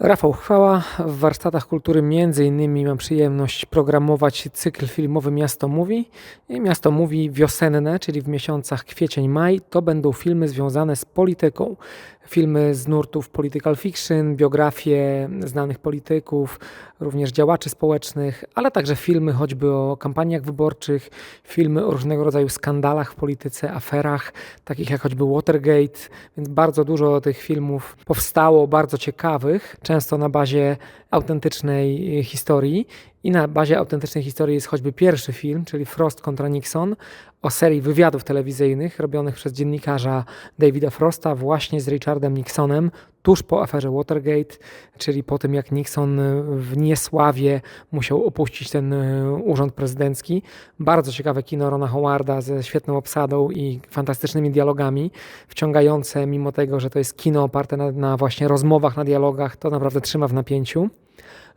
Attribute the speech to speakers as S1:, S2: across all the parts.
S1: Rafał Chwała. W warsztatach kultury między innymi mam przyjemność programować cykl filmowy Miasto Mówi. I Miasto Mówi wiosenne, czyli w miesiącach kwiecień-maj, to będą filmy związane z polityką. Filmy z nurtów political fiction, biografie znanych polityków, również działaczy społecznych, ale także filmy choćby o kampaniach wyborczych, filmy o różnego rodzaju skandalach w polityce, aferach, takich jak choćby Watergate, więc bardzo dużo tych filmów powstało, bardzo ciekawych, często na bazie autentycznej historii. I na bazie autentycznej historii jest choćby pierwszy film, czyli Frost kontra Nixon, o serii wywiadów telewizyjnych robionych przez dziennikarza Davida Frosta właśnie z Richardem Nixonem tuż po aferze Watergate, czyli po tym jak Nixon w niesławie musiał opuścić ten y, urząd prezydencki. Bardzo ciekawe kino Rona Howarda ze świetną obsadą i fantastycznymi dialogami, wciągające mimo tego, że to jest kino oparte na, na właśnie rozmowach, na dialogach, to naprawdę trzyma w napięciu.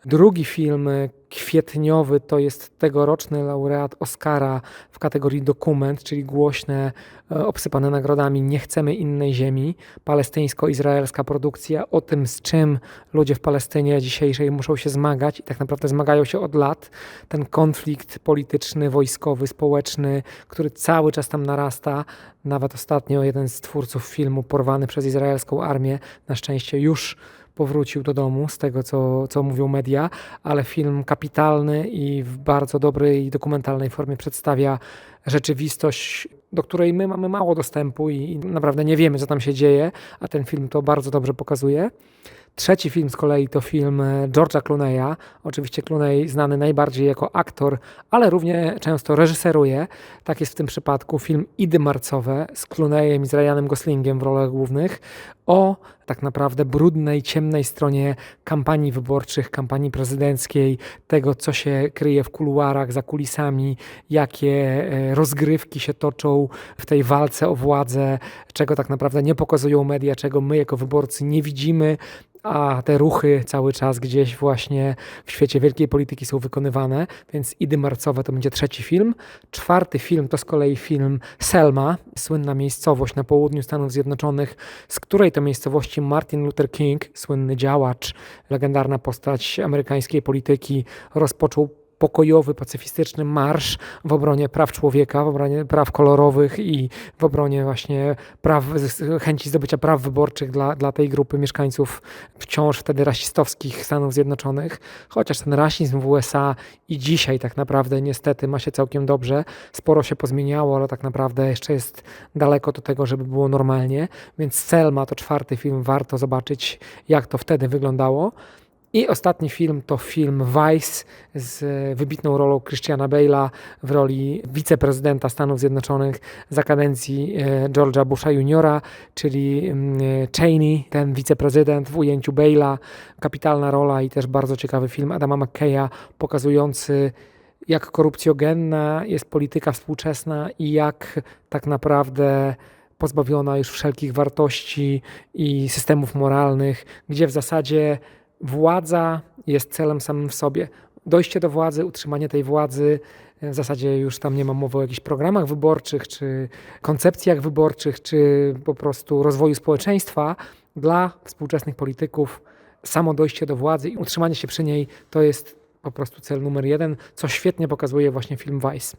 S1: Drugi film kwietniowy to jest tegoroczny laureat Oscara w kategorii dokument, czyli głośne, e, obsypane nagrodami Nie chcemy innej ziemi. Palestyńsko-izraelska produkcja o tym, z czym ludzie w Palestynie dzisiejszej muszą się zmagać i tak naprawdę zmagają się od lat. Ten konflikt polityczny, wojskowy, społeczny, który cały czas tam narasta. Nawet ostatnio jeden z twórców filmu porwany przez izraelską armię na szczęście już powrócił do domu, z tego co, co mówią media, ale film kapitalny i w bardzo dobrej dokumentalnej formie przedstawia rzeczywistość, do której my mamy mało dostępu i, i naprawdę nie wiemy, co tam się dzieje, a ten film to bardzo dobrze pokazuje. Trzeci film z kolei to film e, George'a Clooney'a. Oczywiście Clooney znany najbardziej jako aktor, ale równie często reżyseruje. Tak jest w tym przypadku film Idy Marcowe z Clooneyem i z Ryanem Goslingiem w rolach głównych o tak naprawdę brudnej, ciemnej stronie kampanii wyborczych, kampanii prezydenckiej, tego co się kryje w kuluarach, za kulisami, jakie e, rozgrywki się toczą w tej walce o władzę, czego tak naprawdę nie pokazują media, czego my jako wyborcy nie widzimy a te ruchy cały czas gdzieś właśnie w świecie wielkiej polityki są wykonywane, więc Idy Marcowe to będzie trzeci film. Czwarty film to z kolei film Selma, słynna miejscowość na południu Stanów Zjednoczonych, z której to miejscowości Martin Luther King, słynny działacz, legendarna postać amerykańskiej polityki, rozpoczął pokojowy, pacyfistyczny marsz w obronie praw człowieka, w obronie praw kolorowych i w obronie właśnie praw, chęci zdobycia praw wyborczych dla, dla tej grupy mieszkańców wciąż wtedy rasistowskich Stanów Zjednoczonych. Chociaż ten rasizm w USA i dzisiaj tak naprawdę niestety ma się całkiem dobrze. Sporo się pozmieniało, ale tak naprawdę jeszcze jest daleko do tego, żeby było normalnie. Więc Selma to czwarty film, warto zobaczyć jak to wtedy wyglądało. I ostatni film to film Vice z wybitną rolą Christiana Bale'a w roli wiceprezydenta Stanów Zjednoczonych za kadencji e, George'a Busha Juniora, czyli mm, Cheney, ten wiceprezydent w ujęciu Bale'a. Kapitalna rola i też bardzo ciekawy film Adama McKeya pokazujący jak korupcjogenna jest polityka współczesna i jak tak naprawdę pozbawiona już wszelkich wartości i systemów moralnych, gdzie w zasadzie władza jest celem samym w sobie. Dojście do władzy, utrzymanie tej władzy, w zasadzie już tam nie ma mowy o jakichś programach wyborczych, czy koncepcjach wyborczych, czy po prostu rozwoju społeczeństwa. Dla współczesnych polityków samo dojście do władzy i utrzymanie się przy niej to jest po prostu cel numer jeden, co świetnie pokazuje właśnie film Vice.